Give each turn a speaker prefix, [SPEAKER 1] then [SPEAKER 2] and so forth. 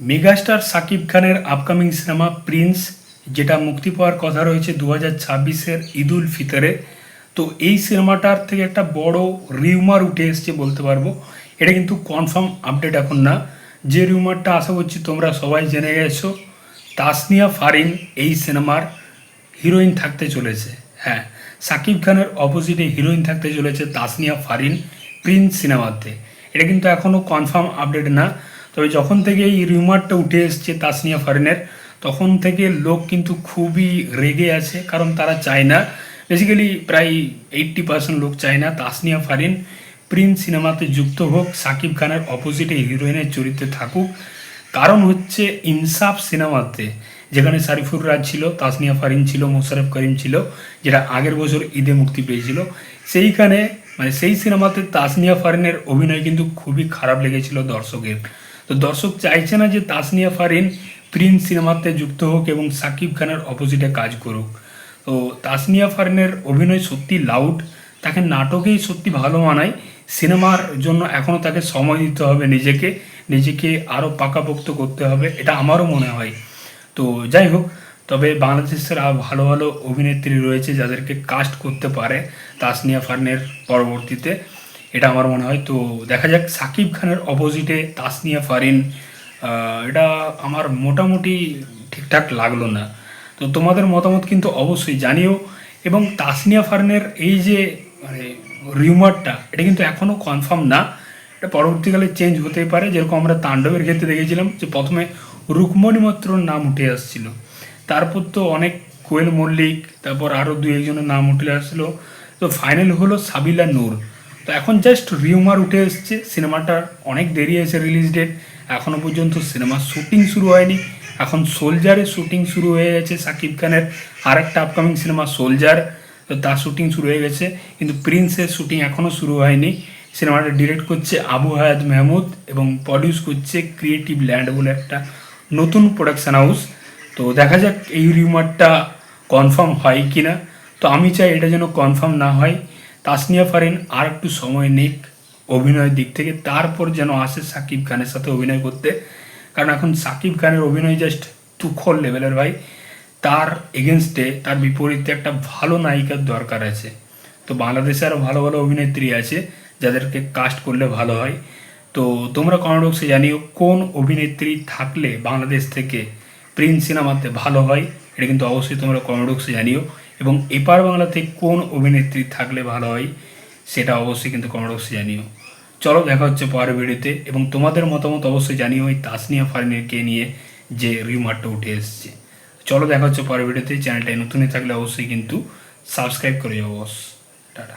[SPEAKER 1] Megastar Shakib খানের upcoming cinema Prince, যেটা মুক্তি পাওয়ার কথা রয়েছে দু হাজার ছাব্বিশের ঈদুল ফিতরে। তো এই সিনেমাটার থেকে একটা বড় রিউমার উঠে এসছে বলতে পারব। এটা কিন্তু কনফার্ম আপডেট এখন না। যে রিউমারটা আশা করছি তোমরা সবাই জেনে গেছো, তাসনিয়া ফারিন এই সিনেমার হিরোইন থাকতে চলেছে। হ্যাঁ সাকিব খানের অপোজিটে হিরোইন থাকতে চলেছে তাসনিয়া ফারিন প্রিন্স সিনেমাতে। এটা কিন্তু এখনও কনফার্ম আপডেট না। তবে যখন থেকে এই রিউমারটা উঠে এসছে তাসনিয়া ফারিনের, তখন থেকে লোক কিন্তু খুবই রেগে আছে, কারণ তারা চায় না। বেসিক্যালি প্রায় এইট্টি পার্সেন্ট লোক চায় না তাসনিয়া ফারিন প্রিন্স সিনেমাতে যুক্ত হোক, সাকিব খানের অপোজিটে হিরোইনের চরিত্রে থাকুক। কারণ হচ্ছে ইনসাফ সিনেমাতে যেখানে সারিফুর রাজ ছিল, তাসনিয়া ফারিন ছিল মোশারফ করিম ছিল, যেটা আগের বছর ঈদে মুক্তি পেয়েছিল, সেইখানে মানে সেই সিনেমাতে তাসনিয়া ফারিনের অভিনয় কিন্তু খুবই খারাপ লেগেছিল দর্শকের। তো দর্শক চাইছে না যে তাসনিয়া ফারিন প্রিন্স সিনেমাতে যুক্ত হোক এবং সাকিব খানের অপোজিটে কাজ করুক। তো তাসনিয়া ফারিনের অভিনয় সত্যি লাউড তাকে নাটকেই সত্যি ভালো মানায়। সিনেমার জন্য এখনও তাকে সময় দিতে হবে নিজেকে নিজেকে আরও পাকাপোক্ত করতে হবে, এটা আমারও মনে হয়। তো যাই হোক, তবে বাংলাদেশের ভালো ভালো অভিনেত্রী রয়েছে যাদেরকে কাস্ট করতে পারে তাসনিয়া ফারিনের পরবর্তীতে। এটা আমার মনে হয়। তো দেখা যাক, সাকিব খানের অপোজিটে তাসনিয়া ফারিন এটা আমার মোটামুটি ঠিকঠাক লাগল না। তো তোমাদের মতামত কিন্তু অবশ্যই জানিও। এবং তাসনিয়া ফারিনের এই যে মানে রিউমারটা এটা কিন্তু এখনও কনফার্ম না। এটা পরবর্তীকালে চেঞ্জ হতেই পারে। যেরকম আমরা তাণ্ডবের ক্ষেত্রে দেখেছিলাম যে প্রথমে রুকমণি মৈত্রর নাম উঠে আসছিল। তারপর তো অনেক কোয়েল মল্লিক, তারপর আরও দু একজনের নাম উঠে আসছিল তো ফাইনাল হলো সাবিলা নূর। তো এখন জাস্ট রিউমার উঠে এসছে সিনেমাটার অনেক দেরি হয়েছে রিলিজ ডেট এখনও পর্যন্ত সিনেমার শ্যুটিং শুরু হয়নি। এখন সোলজারের শ্যুটিং শুরু হয়ে গেছে সাকিব খানের আর একটা আপকামিং সিনেমা সোলজার তো তার শ্যুটিং শুরু হয়ে গেছে। কিন্তু প্রিন্সের শ্যুটিং এখনও শুরু হয়নি। সিনেমাটা ডিরেক্ট করছে আবু হায়াত মেহমুদ এবং প্রডিউস করছে ক্রিয়েটিভ ল্যান্ড বলে একটা নতুন প্রোডাকশন হাউস তো দেখা যাক এই রিউমারটা কনফার্ম হয় কি না তো আমি চাই এটা যেন কনফার্ম না হয়। তাসনিয়া ফারিন আর একটু সময় নিক অভিনয়ের দিক থেকে। তারপর যেন আসে সাকিব খানের সাথে অভিনয় করতে। কারণ এখন সাকিব খানের অভিনয় জাস্ট তুখর লেভেলের ভাই। তার এগেনস্টে তার বিপরীতে একটা ভালো নায়িকার দরকার আছে। তো বাংলাদেশে আরও ভালো ভালো অভিনেত্রী আছে, যাদেরকে কাস্ট করলে ভালো হয়। তো তোমরা কমেন্ট বক্সে জানিও কোন অভিনেত্রী থাকলে বাংলাদেশ থেকে প্রিন্স সিনেমাতে ভালো হয়। এটা কিন্তু অবশ্যই তোমরা কমেন্ট বক্সে জানিও। এবং এপার বাংলাতে কোন অভিনেত্রী থাকলে ভালো হয়, সেটা অবশ্যই কিন্তু কমেন্ট বক্সে জানিও। চলো দেখা হচ্ছে পরের ভিডিওতে, এবং তোমাদের মতামত অবশ্যই জানিও ওই তাসনিয়া ফারিনেরকে নিয়ে যে রিউমারটা উঠে এসছে। চলো দেখা হচ্ছে পরের ভিডিওতে, চ্যানেলটায় নতুনই থাকলে অবশ্যই কিন্তু সাবস্ক্রাইব করে যাব বস। টাটা।